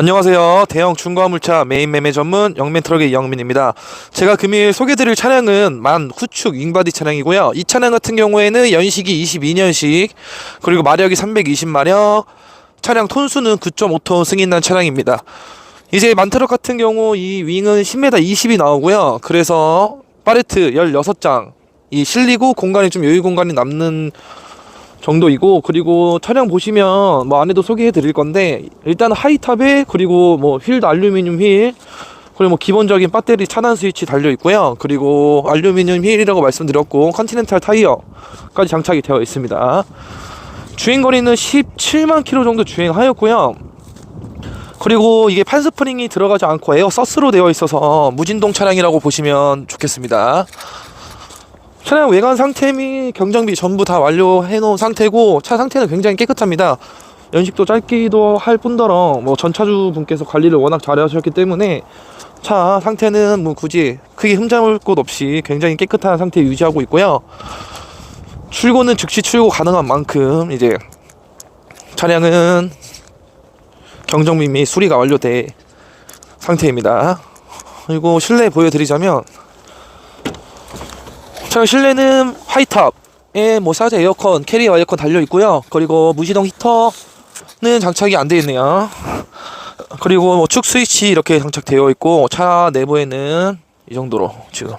안녕하세요. 대형 중고화물차 메인 매매 전문 영맨 트럭의 이영민입니다. 제가 금일 소개드릴 차량은 만 후축 윙바디 차량이고요. 이 차량 같은 경우에는 연식이 22년식 그리고 마력이 320마력 차량 톤수는 9.5톤 승인난 차량입니다. 이제 만트럭 같은 경우 이 윙은 10m 20이 나오고요. 그래서 파레트 16장 이 실리고 공간이 좀 여유 공간이 남는 정도이고 그리고 차량 보시면 뭐 안에도 소개해 드릴 건데 일단 하이탑에 그리고 뭐 휠도 알루미늄 휠 그리고 뭐 기본적인 배터리 차단 스위치 달려 있고요. 그리고 알루미늄 휠이라고 말씀드렸고 컨티넨탈 타이어까지 장착이 되어 있습니다. 주행 거리는 17만 킬로 정도 주행하였고요. 그리고 이게 판스프링이 들어가지 않고 에어 서스로 되어 있어서 무진동 차량이라고 보시면 좋겠습니다 차량 외관 상태 및 경정비 전부 다 완료해 놓은 상태고 차 상태는 굉장히 깨끗합니다. 연식도 짧기도 할 뿐더러 뭐 전차주 분께서 관리를 워낙 잘 하셨기 때문에 차 상태는 뭐 굳이 크게 흠잡을 곳 없이 굉장히 깨끗한 상태 유지하고 있고요. 출고는 즉시 출고 가능한 만큼 이제 차량은 경정비 및 수리가 완료된 상태입니다. 그리고 실내 보여드리자면 차량 실내는 화이탑에 뭐 사제 에어컨, 캐리어 에어컨 달려 있고요. 그리고 무시동 히터는 장착이 안 되어 있네요. 그리고 뭐 축 스위치 이렇게 장착되어 있고 차 내부에는 이 정도로 지금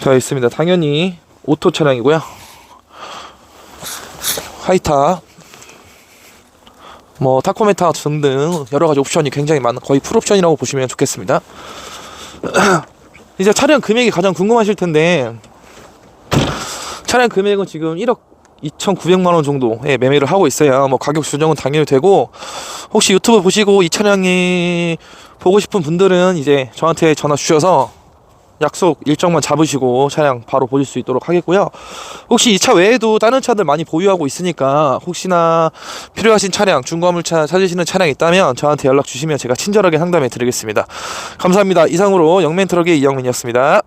되어 있습니다. 당연히 오토 차량이고요. 화이탑 뭐 타코메타 등등 여러 가지 옵션이 굉장히 많은 거의 풀 옵션이라고 보시면 좋겠습니다. 이제 차량 금액이 가장 궁금하실 텐데 차량 금액은 지금 1억 2,900만 원 정도에 매매를 하고 있어요. 뭐 가격 조정은 당연히 되고 혹시 유튜브 보시고 이 차량이 보고 싶은 분들은 이제 저한테 전화 주셔서 약속 일정만 잡으시고 차량 바로 보실 수 있도록 하겠고요. 혹시 이 차 외에도 다른 차들 많이 보유하고 있으니까 혹시나 필요하신 차량, 중고화물차 찾으시는 차량 있다면 저한테 연락 주시면 제가 친절하게 상담해 드리겠습니다. 감사합니다. 이상으로 영맨트럭의 이영민이었습니다.